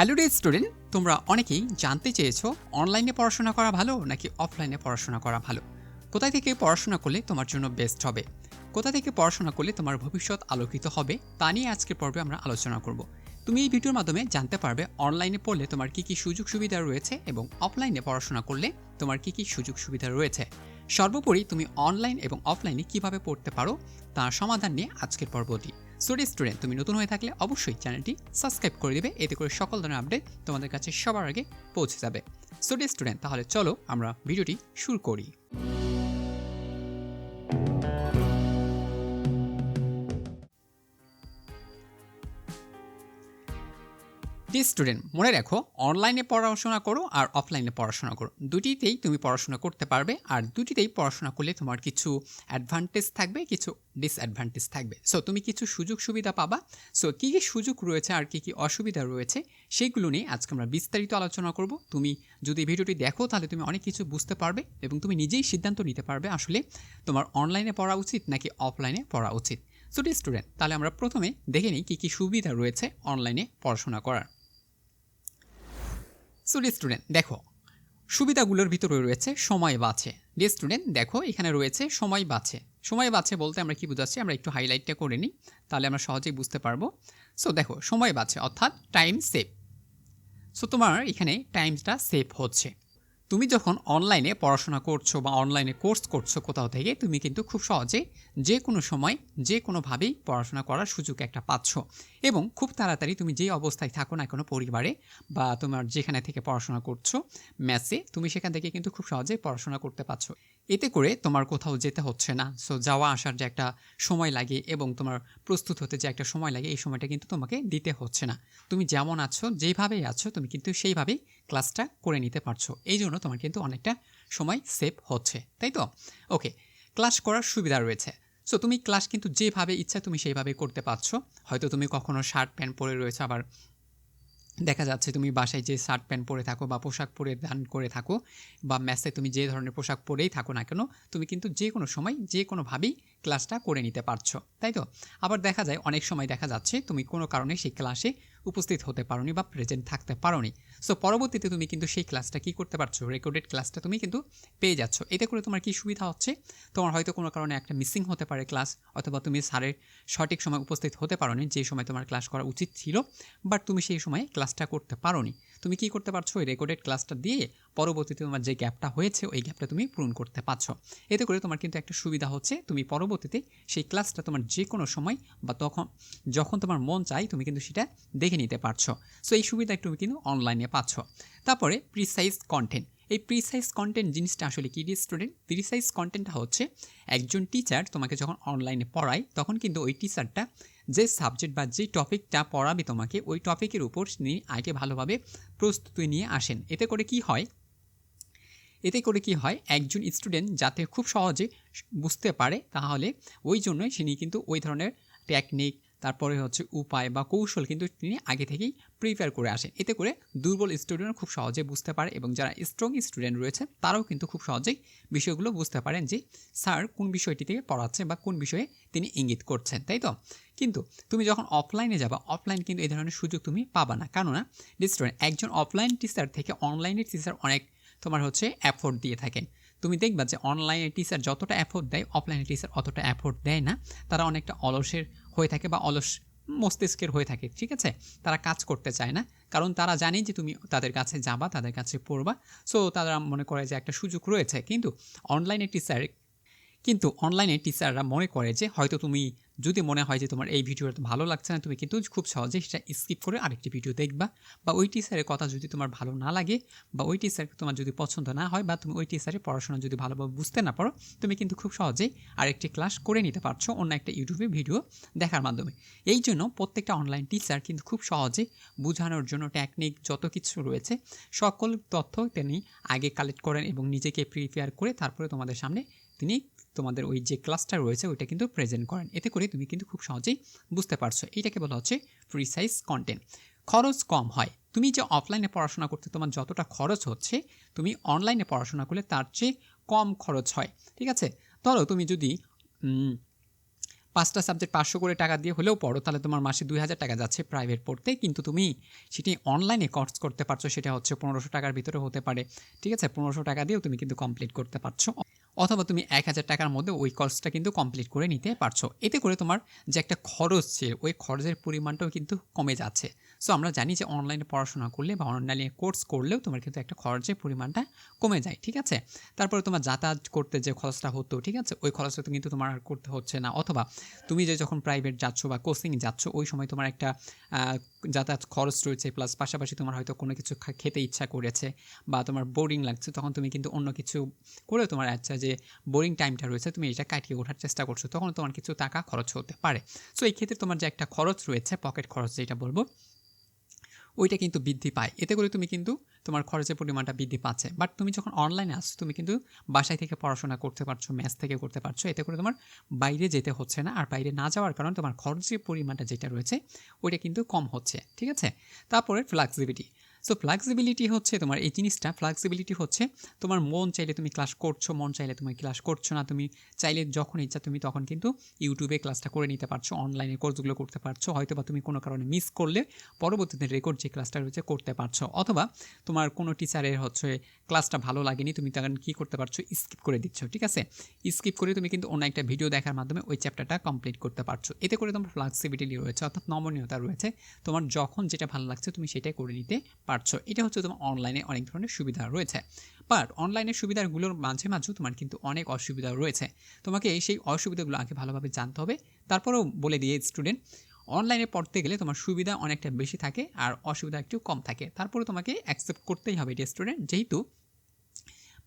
Hello day student তোমরা অনেকেই জানতে চেয়েছো অনলাইনে পড়াশোনা করা ভালো নাকি অফলাইনে পড়াশোনা করা ভালো? কোথায় থেকে পড়াশোনা করলে তোমার জন্য বেস্ট হবে? কোথা থেকে পড়াশোনা করলে তোমার ভবিষ্যৎ আলোকিত হবে? তা নিয়ে আজকের পর্বে আমরা আলোচনা করব। তুমি এই ভিডিওর মাধ্যমে জানতে পারবে অনলাইনে পড়লে তোমার কী কী সুযোগ সুবিধা রয়েছে এবং অফলাইনে পড়াশোনা করলে তোমার কী কী সুযোগ সুবিধা রয়েছে? সর্বোপরি তুমি অনলাইন এবং অফলাইনে কীভাবে পড়তে পারো? তার সমাধান নিয়ে আজকের পর্বটি সরি স্টুডেন্ট তুমি নতুন হয়ে থাকলে অবশ্যই চ্যানেলটি সাবস্ক্রাইব করে দেবে, এতে করে সকল ধরনের আপডেট তোমাদের কাছে সবার আগে পৌঁছে যাবে। সরি স্টুডেন্ট তাহলে চলো আমরা ভিডিওটি শুরু করি। ডি স্টুডেন্ট মনে রাখো অনলাইনে পড়াশোনা করো আর অফলাইনে পড়াশোনা করো। দুটিতেই তুমি পড়াশোনা করতে পারবে আর দুটিতেই পড়াশোনা করলে তোমার কিছু অ্যাডভান্টেজ থাকবে, কিছু ডিসঅ্যাডভান্টেজ থাকবে। সো তুমি কিছু সুযোগ সুবিধা পাবা। সো কী কী সুযোগ রয়েছে আর কী কী অসুবিধা রয়েছে সেইগুলো নিয়ে আজকে আমরা বিস্তারিত আলোচনা করব। তুমি যদি ভিডিওটি দেখো, তাহলে তুমি অনেক কিছু বুঝতে পারবে এবং তুমি নিজেই সিদ্ধান্ত নিতে পারবে আসলে তোমার অনলাইনে পড়া উচিত নাকি অফলাইনে পড়া উচিত। সো স্টুডেন্ট তাহলে আমরা প্রথমে দেখে নিই কী কী সুবিধা রয়েছে অনলাইনে পড়াশোনা করার। সো ডি স্টুডেন্ট দেখো, সুবিধাগুলোর ভিতরে রয়েছে সময় বাঁচে ডি স্টুডেন্ট দেখো, এখানে রয়েছে সময় বাঁচে সময় বাঁচে বলতে আমরা কি বুঝাচ্ছি? আমরা একটু হাইলাইটটা করে নিই, তাহলে আমরা সহজেই বুঝতে পারব। সো দেখো, সময় বাঁচে অর্থাৎ টাইম সেভ সো তোমার এখানে টাইমটা সেভ হচ্ছে। তুমি যখন অনলাইনে পড়াশোনা করছ বা অনলাইনে কোর্স করছ কোথাও থেকে, তুমি কিন্তু খুব সহজে যে কোনো সময় যে কোনোভাবেই পড়াশোনা করার সুযোগ একটা পাচ্ছ। এবং খুব তাড়াতাড়ি তুমি যেই অবস্থায় থাকো না কোনো পরিবারে বা তোমার যেখানে থেকে পড়াশোনা করছ ম্যাচে তুমি সেখান থেকে কিন্তু খুব সহজে পড়াশোনা করতে পারছ। এতে করে তোমার কোথাও যেতে হচ্ছে না। সো যাওয়া আসার যে একটা সময় লাগে এবং তোমার প্রস্তুত হতে যে একটা সময় লাগে, এই সময়টা কিন্তু তোমাকে দিতে হচ্ছে না। তুমি যেমন আছো যেইভাবেই আছো, তুমি কিন্তু সেইভাবেই ক্লাসটা করে নিতে পারছ। এই জন্য তোমার কিন্তু অনেকটা সময় সেভ হচ্ছে, তাই তো? ওকে ক্লাস করার সুবিধা রয়েছে। সো তুমি ক্লাস কিন্তু যেভাবে ইচ্ছা তুমি সেইভাবে করতে পারছ। হয়তো তুমি কখনো শার্ট, প্যান্ট পরে রয়েছে, আবার দেখা যাচ্ছে তুমি বাসায় যে শার্ট প্যান্ট পরে থাকো বা পোশাক পরে দান করে থাকো বা ম্যাচে তুমি যে ধরনের পোশাক পরেই থাকো না কেন, তুমি কিন্তু যে কোনো সময় যে কোনোভাবেই ক্লাসটা করে নিতে পারছ, তাই তো? আবার দেখা যায়, অনেক সময় দেখা যাচ্ছে তুমি কোনো কারণে সেই ক্লাসে উপস্থিত হতে পারোনি বা প্রেজেন্ট থাকতে পারোনি। সো পরবর্তীতে তুমি কিন্তু সেই ক্লাসটা কী করতে পারছ? রেকর্ডেড ক্লাসটা তুমি কিন্তু পেয়ে যাচ্ছ। এতে করে তোমার কী সুবিধা হচ্ছে? তোমার হয়তো কোনো কারণে একটা মিসিং হতে পারে ক্লাস অথবা তুমি স্যারের সঠিক সময় উপস্থিত হতে পারোনি, যে সময় তোমার ক্লাস করা উচিত ছিল বাট তুমি সেই সময় ক্লাসটা করতে পারোনি। তুমি কি করতে পারছ? ওই রেকর্ডেড ক্লাসটা দিয়ে পরবর্তীতে তোমার যে গ্যাপটা হয়েছে, ওই গ্যাপটা তুমি পূরণ করতে পারছ। এতে করে তোমার কিন্তু একটা সুবিধা হচ্ছে, তুমি পরবর্তীতে সেই ক্লাসটা তোমার যে কোনো সময় বা তখন, যখন তোমার মন চাই তুমি কিন্তু সেটা দেখে নিতে পারছ। সো এই সুবিধা তুমি কিন্তু অনলাইনে পাচ্ছ। তারপরে প্রিসাইজ কন্টেন্ট এই প্রিসাইজ কন্টেন্ট জিনিসটা আসলে কি স্টুডেন্ট প্রিসাইজ কন্টেন্টটা হচ্ছে, একজন টিচার তোমাকে যখন অনলাইনে পড়ায়, তখন কিন্তু ওই টিচারটা যে সাবজেক্ট বা যে টপিকটা পড়াবে তোমাকে, ওই টপিকের উপর তিনি আগে ভালোভাবে প্রস্তুতি নিয়ে আসেন। এতে করে কি হয়? এতে করে কি হয়? একজন স্টুডেন্ট যাতে খুব সহজে বুঝতে পারে, তাহলে ওই জন্যই তিনি কিন্তু ওই ধরনের টেকনিক তারপরে হচ্ছে উপায় বা কৌশল কিন্তু তিনি আগে থেকেই প্রিপেয়ার করে আসেন। এতে করে দুর্বল স্টুডেন্ট খুব সহজে বুঝতে পারে এবং যারা স্ট্রং স্টুডেন্ট রয়েছে, তারাও কিন্তু খুব সহজেই বিষয়গুলো বুঝতে পারেন যে, স্যার, কোন বিষয়টি থেকে পড়াচ্ছে বা কোন বিষয়ে তিনি ইঙ্গিত করছেন? তাই তো? কিন্তু তুমি যখন অফলাইনে যাবা অফলাইন কিন্তু এই ধরনের সুযোগ তুমি পাবা না। কেননা স্টুডেন্ট একজন অফলাইন টিচার থেকে অনলাইনের টিচার অনেক তোমার হচ্ছে অ্যাফোর্ড দিয়ে থাকেন। তুমি দেখবা যে অনলাইনে টিচার যতটা অ্যাফোর্ড দেয় অফলাইনে টিচার অতটা অ্যাফোর্ড দেয় না। তারা অনেকটা অলসের হয়ে থাকে বা অলস মস্তিষ্কের হয়ে থাকে, ঠিক আছে? তারা কাজ করতে চায় না। কারণ তারা জানে যে তুমি তাদের কাছে যাবা, তাদের কাছে পড়বা। সো তারা মনে করে যে একটা সুযোগ রয়েছে। কিন্তু অনলাইনে টিচার কিন্তু অনলাইনে টিচাররা মনে করে যে হয়তো তুমি, যদি মনে হয় যে তোমার এই ভিডিওটা ভালো লাগছে না, তুমি কিন্তু খুব সহজে সেটা স্কিপ করে আরেকটি ভিডিও দেখবা। বা ওই টিচারের কথা যদি তোমার ভালো না লাগে, বা ওই টিচারকে তোমার যদি পছন্দ না হয়, বা তুমি ওই টিচারের পড়াশোনা যদি ভালোভাবে বুঝতে না পারো, তুমি কিন্তু খুব সহজেই আরেকটি ক্লাস করে নিতে পারছ অন্য একটা ইউটিউবে ভিডিও দেখার মাধ্যমে। এই জন্য প্রত্যেকটা অনলাইন টিচার কিন্তু খুব সহজে বোঝানোর জন্য টেকনিক যত কিছু রয়েছে, সকল তথ্য তিনি আগে কালেক্ট করেন এবং নিজেকে প্রিপেয়ার করে তারপরে তোমাদের সামনে তিনি তোমাদের ওই যে ক্লাসটা রয়েছে, ওইটা কিন্তু প্রেজেন্ট করেন। এতে করে তুমি কিন্তু খুব সহজেই বুঝতে পারছ। এইটাকে বলা হচ্ছে প্রিসাইজ কন্টেন্ট খরচ কম হয়। তুমি যে অফলাইনে পড়াশোনা করতে, তোমার যতটা খরচ হচ্ছে, তুমি অনলাইনে পড়াশোনা করলে তার চেয়ে কম খরচ হয়। ঠিক আছে? ধরো তুমি যদি পাঁচটা সাবজেক্ট পাঁচশো করে টাকা দিয়ে হলেও পড়ো, তাহলে তোমার মাসে দুই হাজার টাকা যাচ্ছে প্রাইভেট পড়তে, কিন্তু তুমি সেটি অনলাইনে কোর্স করতে পারছ, সেটা হচ্ছে পনেরোশো টাকার ভিতরে হতে পারে। ঠিক আছে? পনেরোশো টাকা দিয়েও তুমি কিন্তু কমপ্লিট করতে পারছ। অথবা তুমি এক হাজার টাকার মধ্যে ওই কোর্সটা কিন্তু কমপ্লিট করে নিতে পারছ। এতে করে তোমার যে একটা খরচ ছিল, ওই খরচের পরিমাণটাও কিন্তু কমে যাচ্ছে। সো আমরা জানি যে অনলাইনে পড়াশোনা করলে বা অনলাইনে কোর্স করলেও তোমার কিন্তু একটা খরচের পরিমাণটা কমে যায়, ঠিক আছে? তারপরে তোমার যাতায়াত করতে যে খরচটা হতো, ঠিক আছে? ওই খরচটা তো কিন্তু তোমার আর করতে হচ্ছে না। অথবা তুমি যে যখন প্রাইভেট যাচ্ছ বা কোচিং যাচ্ছ, ওই সময় তোমার একটা যাতায়াত খরচ রয়েছে প্লাস পাশাপাশি তোমার হয়তো কোনো কিছু খেতে ইচ্ছা করেছে বা তোমার বোরিং লাগছে, তখন তুমি কিন্তু অন্য কিছু করে তোমার আচ্ছা যে বোরিং টাইমটা রয়েছে, তুমি এটা কাটিয়ে ওঠার চেষ্টা করছ, তখন তোমার কিছু টাকা খরচ হতে পারে। সো এই ক্ষেত্রে তোমার যে একটা খরচ রয়েছে পকেট খরচ যেটা বলব ওইটা কিন্তু বৃদ্ধি পায়। এতে করে তুমি কিন্তু তোমার খরচের পরিমাণটা বৃদ্ধি পাচ্ছে। বাট তুমি যখন অনলাইনে আসছো, তুমি কিন্তু বাসায় থেকে পড়াশোনা করতে পারছ ম্যাথ থেকে করতে পারছ। এতে করে তোমার বাইরে যেতে হচ্ছে না। আর বাইরে না যাওয়ার কারণে তোমার খরচের পরিমাণটা যেটা রয়েছে, ওইটা কিন্তু কম হচ্ছে। ঠিক আছে? তারপরে ফ্লেক্সিবিলিটি সো ফ্লেক্সিবিলিটি হচ্ছে তোমার এই জিনিসটা ফ্লেক্সিবিলিটি হচ্ছে তোমার মন চাইলে তুমি ক্লাস করছ, মন চাইলে তুমি ক্লাস করছ না, তুমি চাইলে যখন ইচ্ছা তুমি তখন কিন্তু ইউটিউবে ক্লাসটা করে নিতে পারছ অনলাইনে কোর্সগুলো করতে পারছ হয়তো বা তুমি কোনো কারণে মিস করলে পরবর্তীতে রেকর্ড যে ক্লাসটা রয়েছে করতে পারছ, অথবা তোমার কোনো টিচারের হচ্ছে ক্লাসটা ভালো লাগেনি, তুমি তখন কী করতে পারছ স্কিপ করে দিচ্ছ, ঠিক আছে? স্কিপ করে তুমি কিন্তু অন্য একটা ভিডিও দেখার মাধ্যমে ওই চ্যাপ্টারটা কমপ্লিট করতে পারছ, এতে করে তোমার ফ্লেক্সিবিলিটি রয়েছে, অর্থাৎ নমনীয়তা রয়েছে, তোমার যখন যেটা ভালো লাগছে তুমি সেটাই করে নিতে পারছ। এটা হচ্ছে তোমার অনলাইনে অনেক ধরনের সুবিধা রয়েছে। বাট অনলাইনের সুবিধাগুলোর মাঝে মাঝেও তোমার কিন্তু অনেক অসুবিধা রয়েছে। তোমাকে সেই অসুবিধাগুলো আগে ভালোভাবে জানতে হবে। তারপরেও বলে দিয়ে স্টুডেন্ট অনলাইনে পড়তে গেলে তোমার সুবিধা অনেকটা বেশি থাকে আর অসুবিধা একটু কম থাকে। তারপরে তোমাকে অ্যাকসেপ্ট করতেই হবে এটি স্টুডেন্ট যেহেতু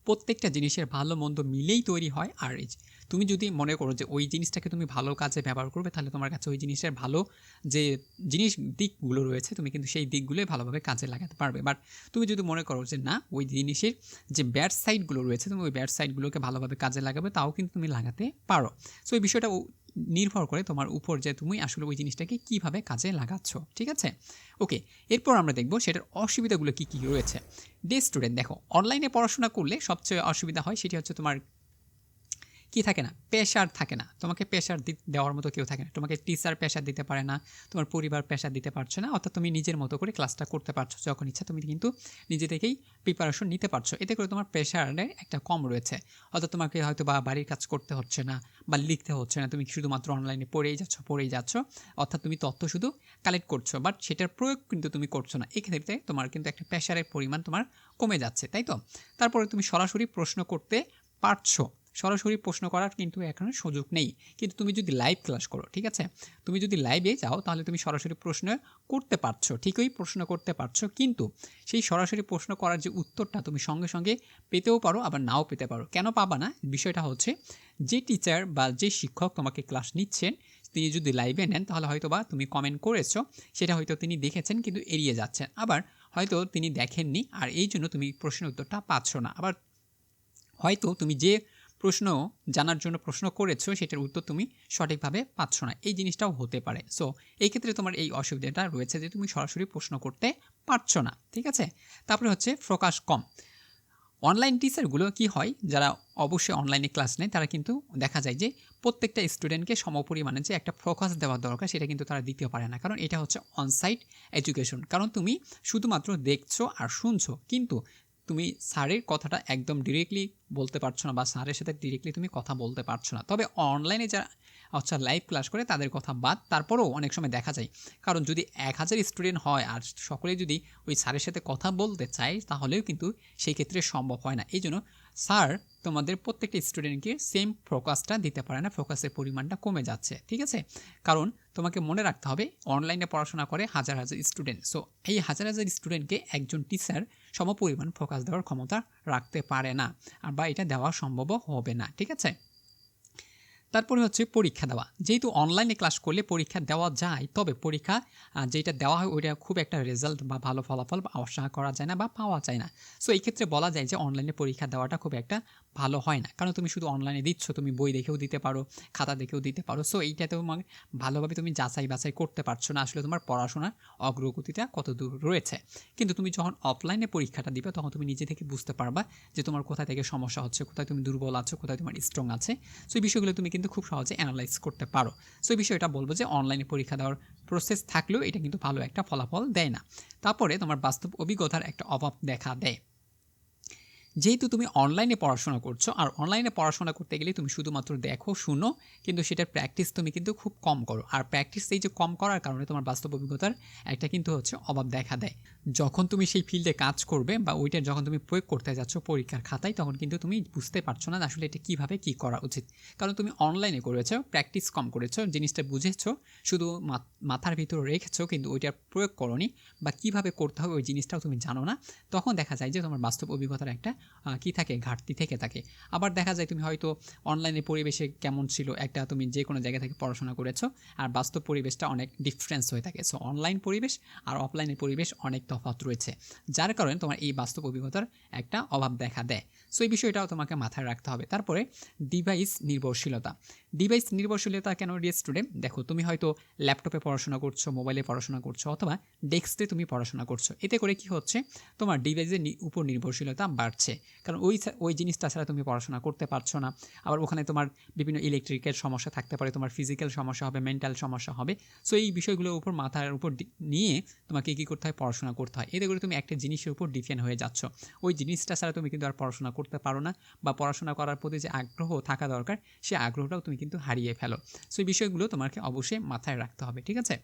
প্রত্যেকটা জিনিসের ভালো মন্দ মিলেই তৈরি হয়। আর তুমি যদি মনে করো যে ওই জিনিসটাকে তুমি ভালো কাজে ব্যবহার করবে, তাহলে তোমার কাছে ওই জিনিসের ভালো যে জিনিস দিকগুলো রয়েছে, তুমি কিন্তু সেই দিকগুলোই ভালোভাবে কাজে লাগাতে পারবে। বাট তুমি যদি মনে করো যে না, ওই জিনিসের যে ব্যাড সাইডগুলো রয়েছে, তুমি ওই ব্যাড সাইডগুলোকে ভালোভাবে কাজে লাগাবে, তাও কিন্তু তুমি লাগাতে পারো। সো এই বিষয়টা নির্ভর করে তোমার উপর যে তুমি আসলে ওই জিনিসটাকে কীভাবে কাজে লাগাচ্ছ, ঠিক আছে? ওকে এরপর আমরা দেখব সেটার অসুবিধাগুলো কী কী রয়েছে। ডে স্টুডেন্ট দেখো অনলাইনে পড়াশোনা করলে সবচেয়ে অসুবিধা হয় সেটি হচ্ছে তোমার কি থাকে না? প্রেশার থাকে না। তোমাকে প্রেশার দেওয়ার মতো কেউ থাকে না। তোমাকে টিচার প্রেশার দিতে পারে না, তোমার পরিবার প্রেশার দিতে পারছ না, অর্থাৎ তুমি নিজের মতো করে ক্লাসটা করতে পারছ যখন ইচ্ছা, তুমি কিন্তু নিজে থেকেই প্রিপারেশন নিতে পারছ। এতে করে তোমার প্রেশারের একটা কম রয়েছে। অর্থাৎ তোমাকে হয়তো বা বাড়ির কাজ করতে হচ্ছে না বা লিখতে হচ্ছে না। তুমি শুধুমাত্র অনলাইনে পড়েই যাচ্ছ পড়েই যাচ্ছ, অর্থাৎ তুমি তথ্য শুধু কালেক্ট করছ বাট সেটার প্রয়োগ কিন্তু তুমি করছ না। এক্ষেত্রে তোমার কিন্তু একটা প্রেশারের পরিমাণ তোমার কমে যাচ্ছে, তাই তো? তারপরে তুমি সরাসরি প্রশ্ন করতে পারছ। সরাসরি প্রশ্ন করার কিন্তু এখন সুযোগ নেই। কিন্তু তুমি যদি লাইভ ক্লাস করো, ঠিক আছে? তুমি যদি লাইভে যাও, তাহলে তুমি সরাসরি প্রশ্ন করতে পারছ, ঠিকই প্রশ্ন করতে পারছ। কিন্তু সেই সরাসরি প্রশ্ন করার যে উত্তরটা তুমি সঙ্গে সঙ্গে পেতেও পারো, আবার নাও পেতে পারো। কেন পাবা না? বিষয়টা হচ্ছে, যে টিচার বা যে শিক্ষক তোমাকে ক্লাস নিচ্ছেন, তিনি যদি লাইভে নেন, তাহলে হয়তো বা তুমি কমেন্ট করেছ, সেটা হয়তো তিনি দেখেছেন কিন্তু এড়িয়ে যাচ্ছেন। আবার হয়তো তিনি দেখেননি, আর এই জন্য তুমি প্রশ্নের উত্তরটা পাচ্ছ না। আবার হয়তো তুমি যে প্রশ্ন, জানার জন্য প্রশ্ন করেছ, সেটার উত্তর তুমি সঠিকভাবে পাচ্ছ না। এই জিনিসটাও হতে পারে। সো এই ক্ষেত্রে তোমার এই অসুবিধাটা রয়েছে যে তুমি সরাসরি প্রশ্ন করতে পারছ না, ঠিক আছে? তারপরে হচ্ছে প্রকাশ কম। অনলাইন টিচারগুলো কি হয়, যারা অবশ্যই অনলাইনে ক্লাস নেয়, তারা কিন্তু দেখা যায় যে প্রত্যেকটা স্টুডেন্টকে সমপরিমাণে যে একটা ফোকাস দেওয়া দরকার, সেটা কিন্তু তারা দিতে পারে না। কারণ এটা হচ্ছে অনসাইট এডুকেশন কারণ তুমি শুধুমাত্র দেখছ আর শুনছো, কিন্তু তুমি স্যারের কথাটা একদম ডিরেক্টলি বলতে পারছ না বা স্যারের সাথে ডিরেক্টলি তুমি কথা বলতে পারছ না। তবে অনলাইনে যারা আচ্ছা লাইভ ক্লাস করে তাদের কথা বাদ, তারপরেও অনেক সময় দেখা যায়। কারণ যদি এক হাজার স্টুডেন্ট হয় আর সকলে যদি ওই স্যারের সাথে কথা বলতে চায়, তাহলেও কিন্তু সেই ক্ষেত্রে সম্ভব হয় না। এই জন্য স্যার, তোমাদের প্রত্যেকটা স্টুডেন্টকে সেম ফোকাসটা দিতে পারে না ফোকাসের পরিমাণটা কমে যাচ্ছে, ঠিক আছে? কারণ তোমাকে মনে রাখতে হবে অনলাইনে পড়াশোনা করে হাজার হাজার স্টুডেন্ট সো এই হাজার হাজার স্টুডেন্টকে একজন টিচার সমপরিমাণ ফোকাস দেওয়ার ক্ষমতা রাখতে পারে না বা এটা দেওয়া সম্ভবও হবে না, ঠিক আছে? তারপরে হচ্ছে পরীক্ষা দেওয়া। যেহেতু অনলাইনে ক্লাস করলে পরীক্ষা দেওয়া যায়, তবে পরীক্ষা যেটা দেওয়া হয় ওইটা খুব একটা রেজাল্ট বা ভালো ফলাফল আশা করা যায় না বা পাওয়া যায় না। সো এই ক্ষেত্রে বলা যায় যে অনলাইনে পরীক্ষা দেওয়াটা খুব একটা ভালো হয় না। কারণ তুমি শুধু অনলাইনে দিচ্ছ, তুমি বই দেখেও দিতে পারো, খাতা দেখেও দিতে পারো। সো এইটাতেও তোমার ভালোভাবে তুমি যাচাই বাছাই করতে পারছ না। আসলে তোমার পড়াশোনার অগ্রগতিটা কত দূর রয়েছে। কিন্তু তুমি যখন অফলাইনে পরীক্ষাটা দিবে, তখন তুমি নিজে থেকে বুঝতে পারবা যে তোমার কোথা থেকে সমস্যা হচ্ছে, কোথায় তুমি দুর্বল আছো, কোথায় তোমার স্ট্রং আছে। সো এই বিষয়গুলো তুমি কিন্তু কিন্তু খুব সহজে অ্যানালাইজ করতে পারো। সো এই বিষয়টা বলব যে অনলাইনে পরীক্ষা দেওয়ার প্রসেস থাকলেও এটা কিন্তু ভালো একটা ফলাফল দেয় না। তারপরে তোমার বাস্তব অভিজ্ঞতার একটা অভাব দেখা দেয়। যেহেতু তুমি অনলাইনে পড়াশোনা করছ, আর অনলাইনে পড়াশোনা করতে গেলে তুমি শুধুমাত্র দেখো, শুনো, কিন্তু সেটার প্র্যাকটিস তুমি কিন্তু খুব কম করো। আর প্র্যাকটিস এই যে কম করার কারণে তোমার বাস্তব অভিজ্ঞতার একটা কিন্তু হচ্ছে অভাব দেখা দেয়। যখন তুমি সেই ফিল্ডে কাজ করবে বা ওইটার যখন তুমি প্রয়োগ করতে যাচ্ছ পরীক্ষার খাতায়, তখন কিন্তু তুমি বুঝতে পারছ না আসলে এটা কীভাবে কী করা উচিত। কারণ তুমি অনলাইনে করেছ প্র্যাকটিস কম করেছ, জিনিসটা বুঝেছ, শুধু মাথার ভিতরে রেখেছো, কিন্তু ওইটার প্রয়োগ করনি বা কীভাবে করতে হবে ওই জিনিসটাও তুমি জানো না, তখন দেখা যায় যে তোমার বাস্তব অভিজ্ঞতার একটা কি থাকে, ঘাটতি থেকে থাকে। আবার দেখা যায় তুমি হয়তো অনলাইনে পরিবেশে কেমন ছিল, একটা তুমি যে কোনো জায়গা থেকে পড়াশোনা করেছ, আর বাস্তব পরিবেশটা অনেক ডিফারেন্স হয়ে থাকে। সো অনলাইন পরিবেশ আর অফলাইনের পরিবেশ অনেক তফাৎ রয়েছে, যার কারণে তোমার এই বাস্তব অভিজ্ঞতার একটা অভাব দেখা দেয়। সো এই বিষয়টাও তোমাকে মাথায় রাখতে হবে। তারপরে ডিভাইস নির্ভরশীলতা। ডিভাইস নির্ভরশীলতা কেন রিয়ে স্টুডেন্ট দেখো, তুমি হয়তো ল্যাপটপে পড়াশোনা করছ মোবাইলে পড়াশোনা করছ, অথবা ডেস্কে তুমি পড়াশোনা করছ। এতে করে কি হচ্ছে? তোমার ডিভাইসের উপর নির্ভরশীলতা বাড়ছে। কারণ ওই ওই জিনিসটা ছাড়া তুমি পড়াশোনা করতে পারছ না। আবার ওখানে তোমার বিভিন্ন ইলেকট্রিকের সমস্যা থাকতে পারে, তোমার ফিজিক্যাল সমস্যা হবে মেন্টাল সমস্যা হবে। সো এই বিষয়গুলোর উপর মাথার উপর নিয়ে তোমাকে কী করতে হয়? পড়াশোনা করতে হয়। এতে করে তুমি একটা জিনিসের উপর ডিপেন্ড হয়ে যাচ্ছ। ওই জিনিসটা ছাড়া তুমি কিন্তু আর পড়াশোনা করতে পারো না বা পড়াশোনা করার প্রতি যে আগ্রহ থাকা দরকার সেই আগ্রহটাও তুমি কিন্তু হারিয়ে ফেলো। সো এই বিষয়গুলো তোমাকে অবশ্যই মাথায় রাখতে হবে, ঠিক আছে?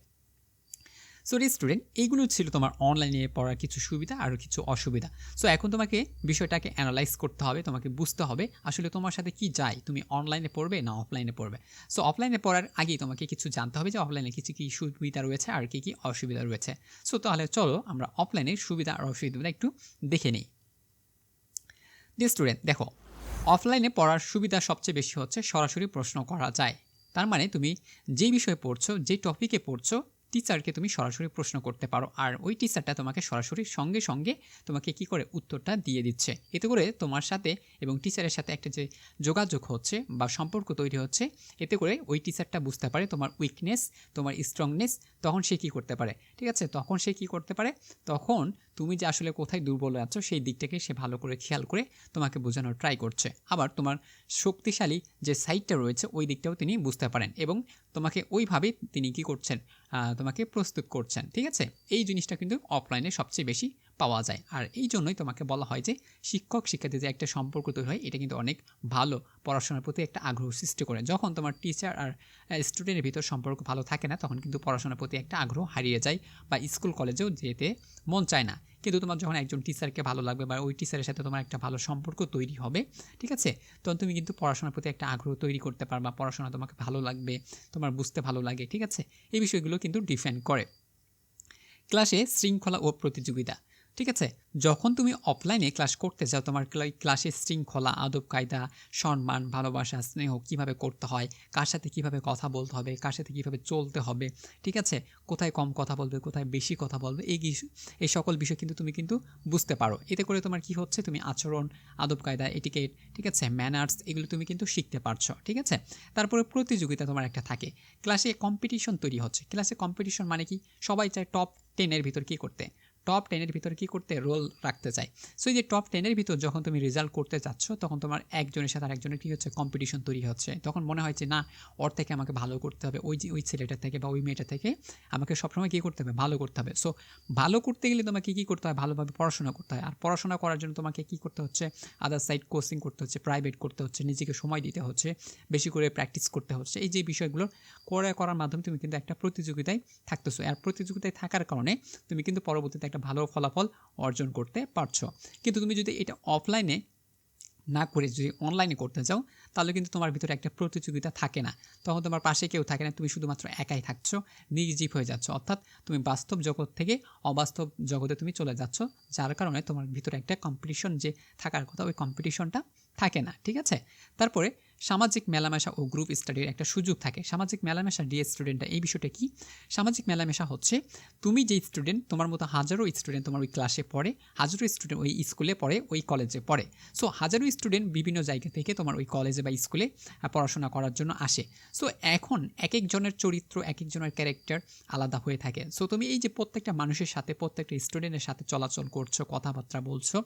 সো স্টুডেন্ট এইগুলো ছিল তোমার অনলাইনে পড়ার কিছু সুবিধা আর কিছু অসুবিধা। সো এখন তোমাকে বিষয়টাকে অ্যানালাইজ করতে হবে, তোমাকে বুঝতে হবে আসলে তোমার সাথে কি যায়, তুমি অনলাইনে পড়বে না অফলাইনে পড়বে। সো অফলাইনে পড়ার আগেই তোমাকে কিছু জানতে হবে যে অফলাইনে কিছু কী সুবিধা রয়েছে আর কী কী অসুবিধা রয়েছে। সো তাহলে চলো আমরা অফলাইনের সুবিধা আর অসুবিধাগুলো একটু দেখে নিই। স্টুডেন্ট দেখো অফলাইনে পড়ার সুবিধা সবচেয়ে বেশি হচ্ছে সরাসরি প্রশ্ন করা যায়। তার মানে তুমি যে বিষয়ে পড়ছো, যে টপিকে পড়ছো টিচারকে তুমি সরাসরি প্রশ্ন করতে পারো। আর ওই টিচারটা তোমাকে সরাসরি সঙ্গে সঙ্গে তোমাকে কি করে উত্তরটা দিয়ে দিচ্ছে। এতে করে তোমার সাথে এবং টিচারের সাথে একটা যে যোগাযোগ হচ্ছে বা সম্পর্ক তৈরি হচ্ছে, এতে করে ওই টিচারটা বুঝতে পারে তোমার উইকনেস তোমার স্ট্রংনেস তখন সে কী করতে পারে? ঠিক আছে? তখন সে কী করতে পারে? তখন তুমি যে আসলে কোথায় দুর্বল আছো, সেই দিকটাকে সে ভালো করে খেয়াল করে তোমাকে বোঝানোর ট্রাই করছে। আবার তোমার শক্তিশালী যে সাইডটা রয়েছে, ওই দিকটাও তিনি বুঝতে পারেন এবং তোমাকে ওইভাবে তিনি কি করছেন? তোমাকে প্রস্তুত করছেন। ঠিক আছে? এই জিনিসটা কিন্তু অফলাইনে সবচেয়ে বেশি পাওয়া যায়। আর এই জন্যই তোমাকে বলা হয় যে, শিক্ষক শিক্ষার্থী যে একটা সম্পর্ক তৈরি হয়। এটা কিন্তু অনেক ভালো পড়াশোনার প্রতি একটা আগ্রহ সৃষ্টি করে। যখন তোমার টিচার আর স্টুডেন্টের ভিতর সম্পর্ক ভালো থাকে না, তখন কিন্তু পড়াশোনার প্রতি একটা আগ্রহ হারিয়ে যায় বা স্কুল কলেজেও যেতে মন চায় না। কিন্তু তোমার যখন একজন টিচারকে ভালো লাগবে বা ওই টিচারের সাথে তোমার একটা ভালো সম্পর্ক তৈরি হবে, ঠিক আছে? তখন তুমি কিন্তু পড়াশোনার প্রতি একটা আগ্রহ তৈরি করতে পারবা। পড়াশোনা তোমাকে ভালো লাগবে, তোমার বুঝতে ভালো লাগে, ঠিক আছে? এই বিষয়গুলো কিন্তু ডিফেন্ড করে। ক্লাসে শৃঙ্খলা ও প্রতিযোগিতা। ঠিক আছে? যখন তুমি অফলাইনে ক্লাস করতে যাও, তোমার ক্লাসে শৃঙ্খলা, আদব কায়দা, সম্মান, ভালোবাসা, স্নেহ কীভাবে করতে হয়, কার সাথে কীভাবে কথা বলতে হবে, কার সাথে কীভাবে চলতে হবে, ঠিক আছে? কোথায় কম কথা বলবে, কোথায় বেশি কথা বলবে, এই এই সকল বিষয় কিন্তু তুমি কিন্তু বুঝতে পারো। এতে করে তোমার কি হচ্ছে? তুমি আচরণ, আদব কায়দা এটিকেট ঠিক আছে? ম্যানার্স এগুলো তুমি কিন্তু শিখতে পারছ, ঠিক আছে? তারপরে প্রতিযোগিতা তোমার একটা থাকে। ক্লাসে কম্পিটিশন তৈরি হচ্ছে। ক্লাসে কম্পিটিশন মানে কি? সবাই চায় টপ টেনের ভিতর কী করতে? টপ টেনের ভিতরে কী করতে রোল রাখতে চাই সো এই যে টপ টেনের ভিতর যখন তুমি রেজাল্ট করতে চাচ্ছ, তখন তোমার একজনের সাথে আরেকজনের কী হচ্ছে কম্পিটিশন তৈরি হচ্ছে। তখন মনে হয় যে, না, ওর থেকে আমাকে ভালো করতে হবে। ওই যে, ওই ছেলেটার থেকে বা ওই মেয়েটা থেকে আমাকে সবসময় কী করতে হবে? ভালো করতে হবে। সো ভালো করতে গেলে তোমাকে কী করতে হয়? ভালোভাবে পড়াশোনা করতে হয়। আর পড়াশোনা করার জন্য তোমাকে কী করতে হচ্ছে? আদার সাইড কোচিং করতে হচ্ছে প্রাইভেট করতে হচ্ছে, নিজেকে সময় দিতে হচ্ছে, বেশি করে প্র্যাকটিস করতে হচ্ছে। এই যে বিষয়গুলো করে, করার মাধ্যমে তুমি কিন্তু একটা প্রতিযোগিতায় থাকতেছো। আর প্রতিযোগিতায় থাকার কারণে তুমি কিন্তু পরবর্তীতে একটা ভালো ফলাফল অর্জন করতে পারছ। কিন্তু তুমি যদি এটা অফলাইনে না করে যদি অনলাইনে করতে চাও, তাহলে কিন্তু তোমার ভিতরে একটা প্রতিযোগিতা থাকে না। তখন তোমার পাশে কেউ থাকে না, তুমি শুধুমাত্র একাই থাকছো নির্জীব হয়ে যাচ্ছ। অর্থাৎ তুমি বাস্তব জগৎ থেকে অবাস্তব জগতে তুমি চলে যাচ্ছ, যার কারণে তোমার ভিতরে একটা কম্পিটিশন যে থাকার কথা, ওই কম্পিটিশনটা থাকে না, ঠিক আছে? তারপরে সামাজিক মেলামেশা ও গ্রুপ স্টাডির একটা সুযোগ থাকে। সামাজিক মেলামেশা ডিএ স্টুডেন্টটা এই বিষয়টা কি? সামাজিক মেলামেশা হচ্ছে, তুমি যে স্টুডেন্ট তোমার মতো হাজারো স্টুডেন্ট তোমার ওই ক্লাসে পড়ে, হাজারো স্টুডেন্ট ওই স্কুলে পড়ে, ওই কলেজে পড়ে। সো হাজারো স্টুডেন্ট বিভিন্ন জায়গা থেকে তোমার ওই কলেজে বা স্কুলে পড়াশোনা করার জন্য আসে। সো এখন এক একজনের চরিত্র এক একজনের ক্যারেক্টার আলাদা হয়ে থাকে। সো তুমি এই যে প্রত্যেকটা মানুষের সাথে, প্রত্যেকটা স্টুডেন্টের সাথে চলাচল করছ, কথাবার্তা বলছো,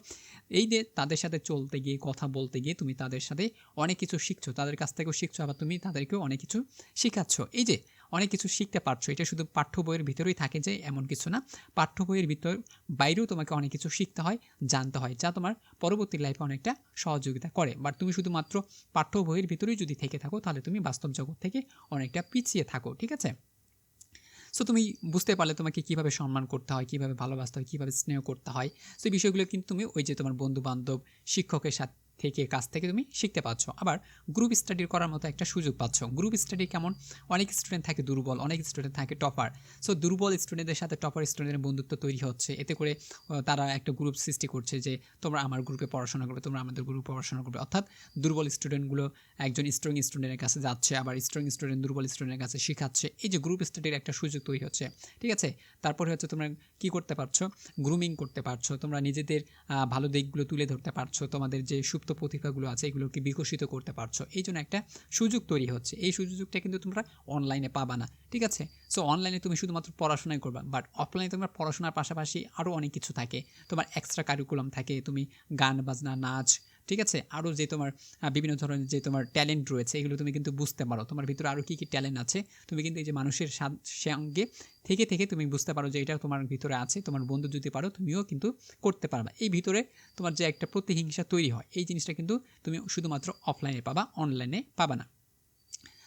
এই যে তাদের সাথে চলতে গিয়ে, কথা বলতে গিয়ে তুমি তাদের সাথে অনেক কিছু শিখছো তাদের কাছ থেকেও শিখছো আবার তুমি তাদেরকেও অনেক কিছু শেখাচ্ছ। এই যে অনেক কিছু শিখতে পারছ, এটা শুধু পাঠ্য বইয়ের ভিতরেই থাকে যে এমন কিছু না। পাঠ্য বইয়ের ভিতর বাইরেও তোমাকে অনেক কিছু শিখতে হয়, জানতে হয়, যা তোমার পরবর্তী লাইফে অনেকটা সহযোগিতা করে। বাট তুমি শুধুমাত্র পাঠ্য বইয়ের ভিতরেই যদি থেকে থাকো, তাহলে তুমি বাস্তব জগৎ থেকে অনেকটা পিছিয়ে থাকো, ঠিক আছে? সো তুমি বুঝতে পারলে তোমাকে কীভাবে সম্মান করতে হয়, কীভাবে ভালোবাসতে হয়, কীভাবে স্নেহ করতে হয়। সেই বিষয়গুলো কিন্তু তুমি ওই যে তোমার বন্ধু বান্ধব শিক্ষকের সাথে থেকে কাছ থেকে তুমি শিখতে পাচ্ছ আবার গ্রুপ স্টাডি করার মতো একটা সুযোগ পাচ্ছ। গ্রুপ স্টাডি কেমন? অনেক স্টুডেন্ট থাকে দুর্বল, অনেক স্টুডেন্ট থাকে টপার সো দুর্বল স্টুডেন্টদের সাথে টপার স্টুডেন্টের বন্ধুত্ব তৈরি হচ্ছে। এতে করে তারা একটা গ্রুপ সৃষ্টি করছে যে, তোমরা আমার গ্রুপে পড়াশোনা করবে, তোমরা আমাদের গ্রুপে পড়াশোনা করবে। অর্থাৎ দুর্বল স্টুডেন্টগুলো একজন স্ট্রং স্টুডেন্টের কাছে যাচ্ছে, আবার স্ট্রং স্টুডেন্ট দুর্বল স্টুডেন্টের কাছে শেখাচ্ছে। এই যে গ্রুপ স্টাডির একটা সুযোগ তৈরি হচ্ছে, ঠিক আছে? তারপরে হচ্ছে তোমরা কি করতে পারছ? গ্রুমিং করতে পারছ। তোমরা নিজেদের ভালো দিকগুলো তুলে ধরতে পারছ। তোমাদের যে সুপ্ত প্রতিভাগুলো আছে, এগুলোকে বিকশিত করতে পারছ। এই জন্য একটা সুযোগ তৈরি হচ্ছে। এই সুযোগটা কিন্তু তোমরা অনলাইনে পাবা না, ঠিক আছে? সো অনলাইনে তুমি শুধুমাত্র পড়াশোনাই করবা বাট অফলাইনে তোমার পড়াশোনার পাশাপাশি আরও অনেক কিছু থাকে। তোমার এক্সট্রা কারিকুলাম থাকে, তুমি গান বাজনা, নাচ ঠিক আছে? আরও যে তোমার বিভিন্ন ধরনের যে তোমার ট্যালেন্ট রয়েছে, এগুলো তুমি কিন্তু বুঝতে পারো। তোমার ভিতরে আরও কী কী ট্যালেন্ট আছে? তুমি কিন্তু এই যে মানুষের সঙ্গে থেকে থেকে তুমি বুঝতে পারো যে এটা তোমার ভিতরে আছে। তোমার বন্ধু যদি পারো, তুমিও কিন্তু করতে পারবে। এই ভিতরে তোমার যে একটা প্রতিহিংসা তৈরি হয়, এই জিনিসটা কিন্তু তুমি শুধুমাত্র অফলাইনে পাবা অনলাইনে পাবা না।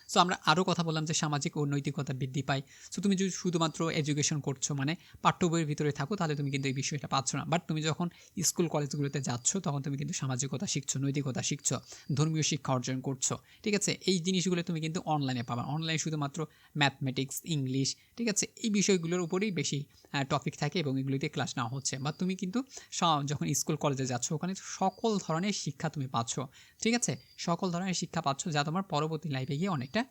সো আমরা আরও কথা বললাম যে সামাজিক ও নৈতিকতা বৃদ্ধি পায়। সো তুমি যদি শুধুমাত্র এডুকেশন করছ মানে পাঠ্য বইয়ের ভিতরে থাকো, তাহলে তুমি কিন্তু এই বিষয়টা পাচ্ছ না। বাট তুমি যখন স্কুল কলেজগুলোতে যাচ্ছ, তখন তুমি কিন্তু সামাজিকতা শিখছো, নৈতিকতা শিখছো, ধর্মীয় শিক্ষা অর্জন করছ। ঠিক আছে? এই জিনিসগুলো তুমি কিন্তু অনলাইনে পাবা। অনলাইনে শুধুমাত্র ম্যাথমেটিক্স ইংলিশ ঠিক আছে? এই বিষয়গুলোর উপরেই বেশি টপিক থাকে এবং এগুলিতে ক্লাস নেওয়া হচ্ছে। বা তুমি কিন্তু যখন স্কুল কলেজে যাচ্ছ, ওখানে সকল ধরনের শিক্ষা তুমি পাচ্ছ। ঠিক আছে? সকল ধরনের শিক্ষা পাচ্ছ যা তোমার পরবর্তী লাইফে গিয়ে অনেকটা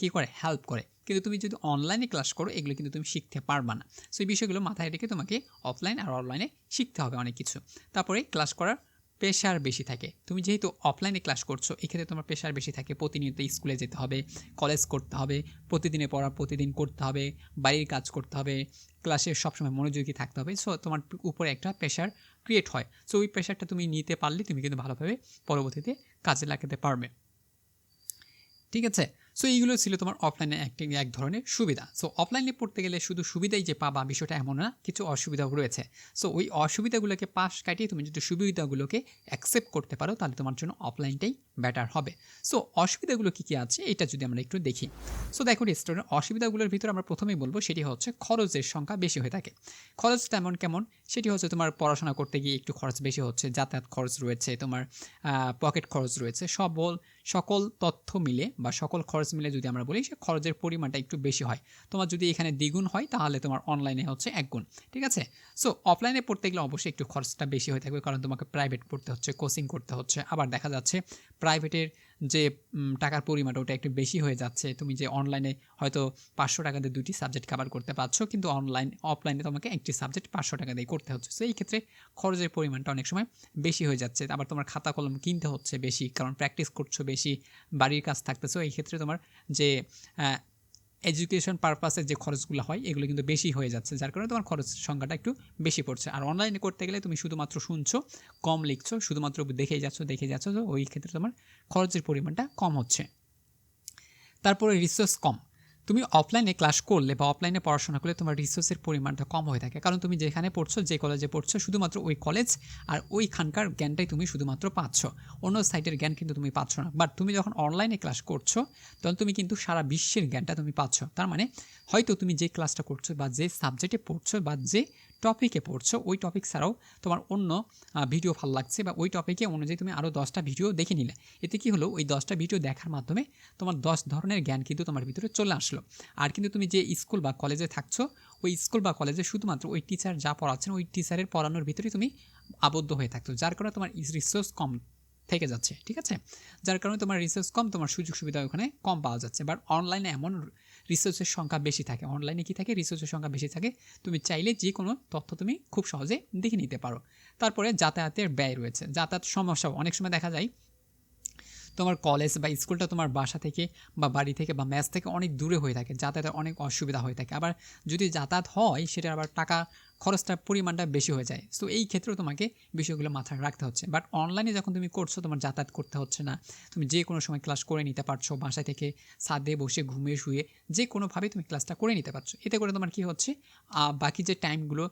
কী করে? হেল্প করে। কিন্তু তুমি যদি অনলাইনে ক্লাস করো, এগুলো কিন্তু তুমি শিখতে পারবা না। সো এই বিষয়গুলো মাথায় রেখে তোমাকে অফলাইন আর অনলাইনে শিখতে হবে অনেক কিছু। তারপরে ক্লাস করার প্রেশার বেশি থাকে। তুমি যেহেতু অফলাইনে ক্লাস করছ, এক্ষেত্রে তোমার প্রেশার বেশি থাকে। প্রতিনিয়ত স্কুলে যেতে হবে কলেজ করতে হবে প্রতিদিনে পড়া প্রতিদিন করতে হবে, বাড়ির কাজ করতে হবে ক্লাসে সবসময় মনোযোগী থাকতে হবে। সো তোমার উপরে একটা প্রেশার ক্রিয়েট হয়। সো ওই প্রেশারটা তুমি নিতে পারলে তুমি কিন্তু ভালোভাবে পরবর্তীতে কাজে লাগাতে পারবে। ঠিক আছে? সো এইগুলো ছিল তোমার অফলাইনে একটি, এক ধরনের সুবিধা। সো অফলাইনে পড়তে গেলে শুধু সুবিধাই যে পাবা বিষয়টা এমন না, কিছু অসুবিধাও রয়েছে। সো ওই অসুবিধাগুলোকে পাশ কাটিয়ে তুমি যদি সুবিধাগুলোকে অ্যাকসেপ্ট করতে পারো, তাহলে তোমার জন্য অফলাইনটাই বেটার হবে। সো অসুবিধাগুলো কী কী আছে, এটা যদি আমরা একটু দেখি। সো দেখো স্টুডেন্ট অসুবিধাগুলোর ভিতরে আমরা প্রথমেই বলব, সেটি হচ্ছে খরচের সংখ্যা বেশি হয়ে থাকে। খরচ তেমন কেমন? সেটি হচ্ছে তোমার পড়াশোনা করতে গিয়ে একটু খরচ বেশি হচ্ছে, যাতায়াত খরচ রয়েছে, তোমার পকেট খরচ রয়েছে, সবল, সকল তথ্য মিলে বা সকল খরচ মিলে যদি আমরা বলি, সে খরচের পরিমাণটা একটু বেশি হয়। তোমার যদি এখানে দ্বিগুণ হয়, তাহলে তোমার অনলাইনে হচ্ছে এক গুণ ঠিক আছে? সো অফলাইনে পড়তে গেলে অবশ্যই একটু খরচটা বেশি হয়ে থাকবে, কারণ তোমাকে প্রাইভেট পড়তে হচ্ছে কোচিং করতে হচ্ছে। আবার দেখা যাচ্ছে প্রাইভেটের যে টাকার পরিমাণটা ওটা একটু বেশি হয়ে যাচ্ছে, তুমি যে অনলাইনে হয়তো পাঁচশো টাকা দিয়ে দুটি সাবজেক্ট কাভার করতে পারছ, কিন্তু অনলাইন অফলাইনে তোমাকে একটি সাবজেক্ট পাঁচশো টাকা দিয়ে করতে হচ্ছে। সো এই ক্ষেত্রে খরচের পরিমাণটা অনেক সময় বেশি হয়ে যাচ্ছে। আবার তোমার খাতা কলম কিনতে হচ্ছে বেশি, কারণ প্র্যাকটিস করছ বেশি, বাড়ির কাজ থাকতেছো। এই ক্ষেত্রে তোমার যে এডুকেশন পারপাসের যে খরচগুলো হয়, এগুলো কিন্তু বেশি হয়ে যাচ্ছে। যার কারণে তোমার খরচ সংখ্যাটা একটু বেশি পড়ছে। আর অনলাইনে করতে গেলে তুমি শুধুমাত্র শুনছো, কম লিখছো, শুধুমাত্র দেখেই যাচ্ছ দেখে যাচ্ছ, তো ওই ক্ষেত্রে তোমার খরচের পরিমাণটা কম হচ্ছে। তারপরে রিসোর্স কম। তুমি অফলাইনে ক্লাস করলে বা অফলাইনে পড়াশোনা করলে তোমার রিসোর্সের পরিমাণটা কম হয়ে থাকে। কারণ তুমি যেখানে পড়ছো, যে কলেজে পড়ছো, শুধুমাত্র ওই কলেজ আর ওইখানকার জ্ঞানটাই তুমি শুধুমাত্র পাচ্ছ। অন্য সাইটের জ্ঞান কিন্তু তুমি পাচ্ছ না। বাট তুমি যখন অনলাইনে ক্লাস করছ, তখন তুমি কিন্তু সারা বিশ্বের জ্ঞানটা তুমি পাচ্ছ। তার মানে হয়তো তুমি যে ক্লাসটা করছ বা যে সাবজেক্টে পড়ছো বা যে টপিকে পড়ছো, ওই টপিক ছাড়াও তোমার অন্য ভিডিও ভালো লাগছে বা ওই টপিকে অনুযায়ী তুমি আরও দশটা ভিডিও দেখে নিলে। এতে কি হলো? ওই দশটা ভিডিও দেখার মাধ্যমে তোমার দশ ধরনের জ্ঞান কিন্তু তোমার ভিতরে চলে আসলো। আর কিন্তু তুমি যে স্কুল বা কলেজে থাকছো, ওই স্কুল বা কলেজে শুধুমাত্র ওই টিচার যা পড়াচ্ছেন, ওই টিচারের পড়ানোর ভিতরে তুমি আবদ্ধ হয়ে থাকছো যার কারণে তোমার রিসোর্স কম থেকে যাচ্ছে, ঠিক আছে? যার কারণে তোমার রিসোর্স কম, তোমার সুযোগ সুবিধা ওখানে কম পাওয়া যাচ্ছে। বাট অনলাইনে এমন রিসোর্সের সংখ্যা বেশি থাকে অনলাইনে কি থাকে? রিসোর্সের সংখ্যা বেশি থাকে, তুমি চাইলে যে কোনো তথ্য তুমি খুব সহজে দেখে নিতে পারো। তারপরে যাতায়াতের ব্যয় রয়েছে, যাতায়াত সমস্যা, অনেক সময় দেখা যায় তোমার কলেজ বা স্কুলটা তোমার বাসা থেকে বা বাড়ি থেকে বা ম্যাচ থেকে অনেক দূরে হয়ে থাকে যাতায়াতের অনেক অসুবিধা হয়ে থাকে। আবার যদি যাতায়াত হয়, সেটা আবার টাকা খরচটার পরিমাণটা বেশি হয়ে যায়। সো এই ক্ষেত্রেও তোমাকে বিষয়গুলো মাথায় রাখতে হচ্ছে। বাট অনলাইনে যখন তুমি করছ, তোমার যাতায়াত করতে হচ্ছে না। তুমি যে কোনো সময় ক্লাস করে নিতে পারছ বাসা থেকে ছাদে বসে ঘুমিয়ে শুয়ে যে কোনোভাবে তুমি ক্লাসটা করে নিতে পারছ। এতে করে তোমার কী হচ্ছে? বাকি যে টাইমগুলো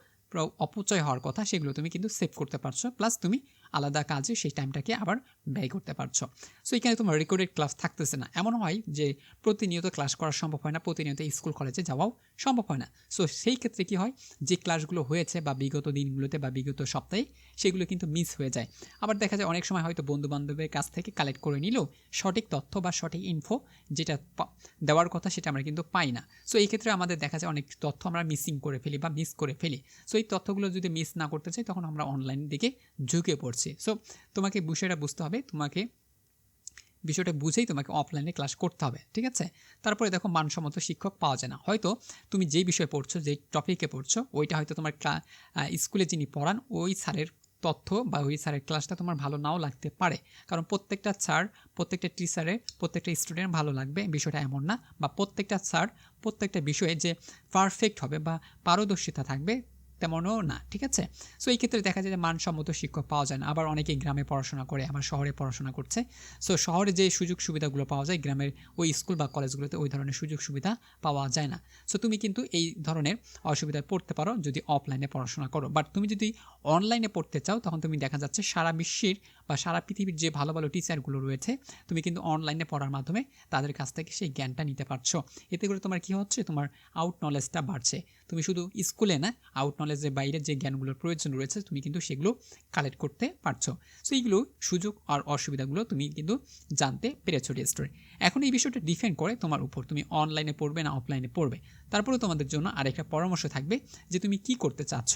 অপচয় হওয়ার কথা, সেগুলো তুমি কিন্তু সেভ করতে পারছ। প্লাস তুমি আলাদা কাজে সেই টাইমটাকে আবার ব্যয় করতে পারছ। সো এখানে তোমার রেকর্ডেড ক্লাস থাকতেছে না। এমন হয় যে প্রতিনিয়ত ক্লাস করা সম্ভব হয় না, প্রতিনিয়ত স্কুল কলেজে যাওয়াও সম্ভব হয় না। সো সেই ক্ষেত্রে কি হয়? যে ক্লাসগুলো হয়েছে বা বিগত দিনগুলোতে বা বিগত সপ্তাহে, সেগুলো কিন্তু মিস হয়ে যায়। আবার দেখা যায় অনেক সময় হয়তো বন্ধু বান্ধবের কাছ থেকে কালেক্ট করে নিলেও সঠিক তথ্য বা সঠিক ইনফো যেটা দেওয়ার কথা সেটা আমরা কিন্তু পাই না। সো এই ক্ষেত্রে আমাদের দেখা যায় অনেক তথ্য আমরা মিসিং করে ফেলি বা মিস করে ফেলি। সো এই তথ্যগুলো যদি মিস না করতে চাই, তখন আমরা অনলাইন দিকে ঝুঁকে পড়ছি। সো তোমাকে বিষয়টা বুঝতে হবে, তোমাকে বিষয়টা বুঝেই তোমাকে অফলাইনে ক্লাস করতে হবে, ঠিক আছে? তারপরে দেখো, মানসম্মত শিক্ষক পাওয়া যায় না। হয়তো তুমি যেই বিষয়ে পড়ছো, যেই টপিকে পড়ছো, ওইটা হয়তো তোমার স্কুলে যিনি পড়ান, ওই স্যারের তথ্য বা ওই স্যারের ক্লাসটা তোমার ভালো নাও লাগতে পারে। কারণ প্রত্যেকটা স্যার, প্রত্যেকটা টিচারের প্রত্যেকটা স্টুডেন্ট ভালো লাগবে, বিষয়টা এমন না। বা প্রত্যেকটা স্যার, প্রত্যেকটা বিষয়ে যে পারফেক্ট হবে বা পারদর্শিতা থাকবে তেমনও না, ঠিক আছে? সো এই ক্ষেত্রে দেখা যায় যে মানসম্মত শিক্ষক পাওয়া যায় না। আবার অনেকেই গ্রামে পড়াশোনা করে, আবার শহরে পড়াশোনা করছে। সো শহরে যে সুযোগ সুবিধাগুলো পাওয়া যায়, গ্রামের ওই স্কুল বা কলেজগুলোতে ওই ধরনের সুযোগ সুবিধা পাওয়া যায় না। সো তুমি কিন্তু এই ধরনের অসুবিধায় পড়তে পারো যদি অফলাইনে পড়াশোনা করো। বাট তুমি যদি অনলাইনে পড়তে চাও, তখন তুমি দেখা যাচ্ছে সারা বিশ্বের বা সারা পৃথিবীর যে ভালো ভালো টিচারগুলো রয়েছে, তুমি কিন্তু অনলাইনে পড়ার মাধ্যমে তাদের কাছ থেকে সেই জ্ঞানটা নিতে পারছ। এতে করে তোমার কি হচ্ছে? তোমার আউট নলেজটা বাড়ছে। তুমি শুধু স্কুলে না আউট নলেজের বাইরে যে জ্ঞানগুলোর প্রয়োজন রয়েছে, তুমি কিন্তু সেগুলো কালেক্ট করতে পারছ। সো এইগুলো সুযোগ আর অসুবিধাগুলো তুমি কিন্তু জানতে পেরেছ স্টোরি এখন এই বিষয়টা ডিফেন্ড করে তোমার উপর। তুমি অনলাইনে পড়বে না অফলাইনে পড়বে। তারপরে তোমাদের জন্য আরেকটা পরামর্শ থাকবে যে তুমি কি করতে চাচ্ছ।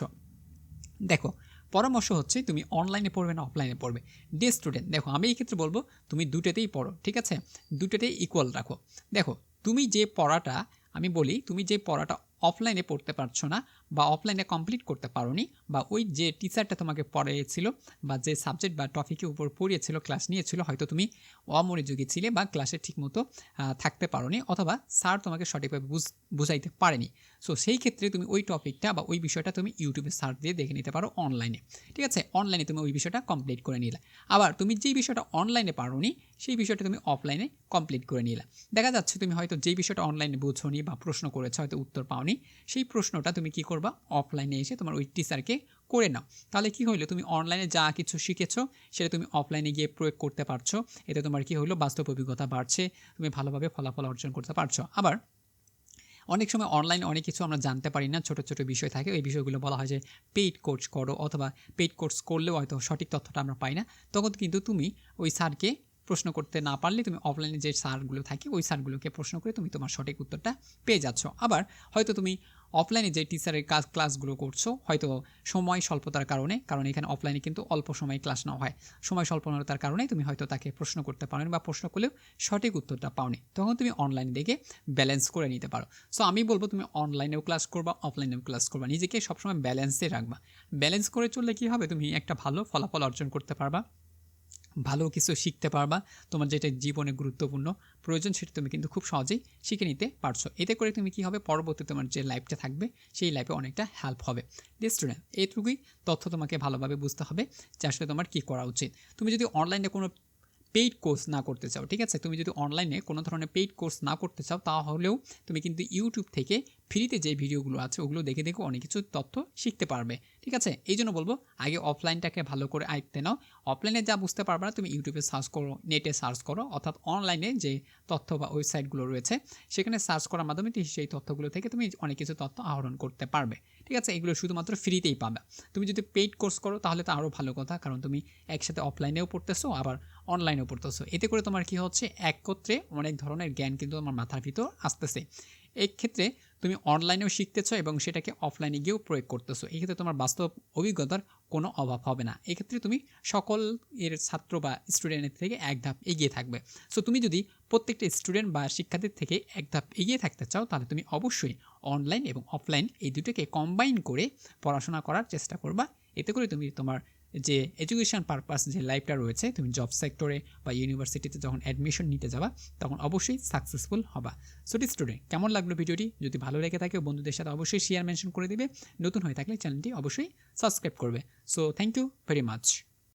দেখো পরামর্শ হচ্ছে তুমি অনলাইনে পড়বে না অফলাইনে পড়বে। ডে স্টুডেন্ট দেখো আমি এই ক্ষেত্রে বলব, তুমি দুটোতেই পড়ো, ঠিক আছে? দুটোতেই ইকুয়াল রাখো। দেখো, তুমি যে পড়াটা, আমি বলি, তুমি যে পড়াটা অফলাইনে পড়তে পারছ না বা অফলাইনে কমপ্লিট করতে পারোনি বা ওই যে টিচারটা তোমাকে পড়িয়েছিল বা যে সাবজেক্ট বা টপিকের উপর পড়িয়েছিল ক্লাস নিয়েছিল, হয়তো তুমি অমনোযোগী ছিলে বা ক্লাসে ঠিকমতো থাকতে পারোনি অথবা স্যার তোমাকে সঠিকভাবে বুঝ, বুঝাইতে পারেনি। সো সেই ক্ষেত্রে তুমি ওই টপিকটা বা ওই বিষয়টা তুমি ইউটিউবে সার্চ দিয়ে দেখে নিতে পারো অনলাইনে ঠিক আছে? অনলাইনে তুমি ওই বিষয়টা কমপ্লিট করে নিলে। আবার তুমি যেই বিষয়টা অনলাইনে পারোনি, সেই বিষয়টা তুমি অফলাইনে কমপ্লিট করে নিলে। দেখা যাচ্ছে তুমি হয়তো যেই বিষয়টা অনলাইনে বুঝোনি বা প্রশ্ন করেছ, হয়তো উত্তর পাওনি সেই প্রশ্নটা তুমি কি করবা? অফলাইনে এসে তোমার ওই টিচারকে করে নাও। তাহলে কি হইল? তুমি অনলাইনে যা কিছু শিখেছো, সেটা তুমি অফলাইনে গিয়ে প্রয়োগ করতে পারছ। এতে তোমার কি হলো বাস্তব অভিজ্ঞতা বাড়ছে। তুমি ভালোভাবে ফলাফল অর্জন করতে পারছ। আবার, অনেক সময় অনলাইনে অনেক কিছু আমরা জানতে পারি না। ছোট ছোট বিষয় থাকে। ওই বিষয়গুলো বলা হয় যে পেইড কোর্স করো অথবা পেইড কোর্স করলেও হয়তো সঠিক তথ্যটা আমরা পাই না। তখন কিন্তু তুমি ওই স্যারকে প্রশ্ন করতে না পারলে তুমি অফলাইনে যে সারগুলো থাকে, ওই সারগুলোকে প্রশ্ন করে তুমি তোমার সঠিক উত্তরটা পেয়ে যাচ্ছ। আবার হয়তো তুমি অফলাইনে যে টিচারের কাজ ক্লাসগুলো করছ, হয়তো সময় স্বল্পতার কারণে, কারণ এখানে অফলাইনে কিন্তু অল্প সময় ক্লাস নেওয়া হয়। সময় স্বল্পতার কারণে তুমি হয়তো তাকে প্রশ্ন করতে পারোনি বা প্রশ্ন করলেও সঠিক উত্তরটা পাওনি। তখন তুমি অনলাইন দেখে ব্যালেন্স করে নিতে পারো। সো আমি বলব তুমি অনলাইনেও ক্লাস করবা অফলাইনেও ক্লাস করবা। নিজেকে সবসময় ব্যালেন্সে রাখবা। ব্যালেন্স করে চললে কী হবে? তুমি একটা ভালো ফলাফল অর্জন করতে পারবা। ভালো কিছু শিখতে পারবা। তোমার যেটা জীবনে গুরুত্বপূর্ণ, প্রয়োজন সেটা তুমি কিন্তু খুব সহজেই শিখে নিতে পারছ। এতে করে তুমি কি হবে? পরবর্তী তোমার যে লাইফটা থাকবে, সেই লাইফে অনেকটা হেল্প হবে। দিয়ে স্টুডেন্ট এইটুকুই তথ্য তোমাকে ভালোভাবে বুঝতে হবে যে আসলে তোমার কী করা উচিত। তুমি যদি অনলাইনে কোনো পেইড কোর্স না করতে চাও, ঠিক আছে? তুমি যদি অনলাইনে কোনো ধরনের পেইড কোর্স না করতে চাও, তাহলেও তুমি কিন্তু ইউটিউব থেকে ফ্রিতে যে ভিডিওগুলো আছে, ওগুলো দেখে দেখে অনেক কিছু তথ্য শিখতে পারবে, ঠিক আছে? এই জন্য বলব, আগে অফলাইনটাকে ভালো করে আয়ত্তে নাও। অফলাইনে যা বুঝতে পারবে না, তুমি ইউটিউবে সার্চ করো নেটে সার্চ করো, অর্থাৎ অনলাইনে যে তথ্য বা ওয়েবসাইটগুলো রয়েছে, সেখানে সার্চ করার মাধ্যমে সেই তথ্যগুলো থেকে তুমি অনেক কিছু তথ্য আহরণ করতে পারবে, ঠিক আছে? এগুলো শুধুমাত্র ফ্রিতেই পাবে। তুমি যদি পেইড কোর্স করো, তাহলে তো আরও ভালো কথা, কারণ তুমি একসাথে অফলাইনেও পড়তেছো, আবার অনলাইনেও পড়তেছো। এতে করে তোমার কি হচ্ছে, একত্রে অনেক ধরনের জ্ঞান কিন্তু তোমার মাথার ভিতর আসতেছে। এক্ষেত্রে তুমি অনলাইনেও শিখতেছো এবং সেটাকে অফলাইনে গিয়েও প্রয়োগ করতেছো। এক্ষেত্রে তোমার বাস্তব অভিজ্ঞতার কোনো অভাব হবে না। এক্ষেত্রে তুমি সকল এর ছাত্র বা স্টুডেন্টের থেকে এক ধাপ এগিয়ে থাকবে। সো তুমি যদি প্রত্যেকটা স্টুডেন্ট বা শিক্ষার্থীর থেকে এক ধাপ এগিয়ে থাকতে চাও, তাহলে তুমি অবশ্যই অনলাইন এবং অফলাইন এই দুটোকে কম্বাইন করে পড়াশোনা করার চেষ্টা করবা। এতে করে তুমি তোমার যে এডুকেশান পারপাস যে লাইফটা রয়েছে, তুমি জব সেক্টরে বা ইউনিভার্সিটিতে যখন অ্যাডমিশন নিতে যাবা, তখন অবশ্যই সাকসেসফুল হবা। সো স্টুডেন্ট কেমন লাগল ভিডিওটি? যদি ভালো লেগে থাকে, বন্ধুদের সাথে অবশ্যই শেয়ার মেনশন করে দিবে। নতুন হয়ে থাকলে চ্যানেলটি অবশ্যই সাবস্ক্রাইব করবে। So thank you very much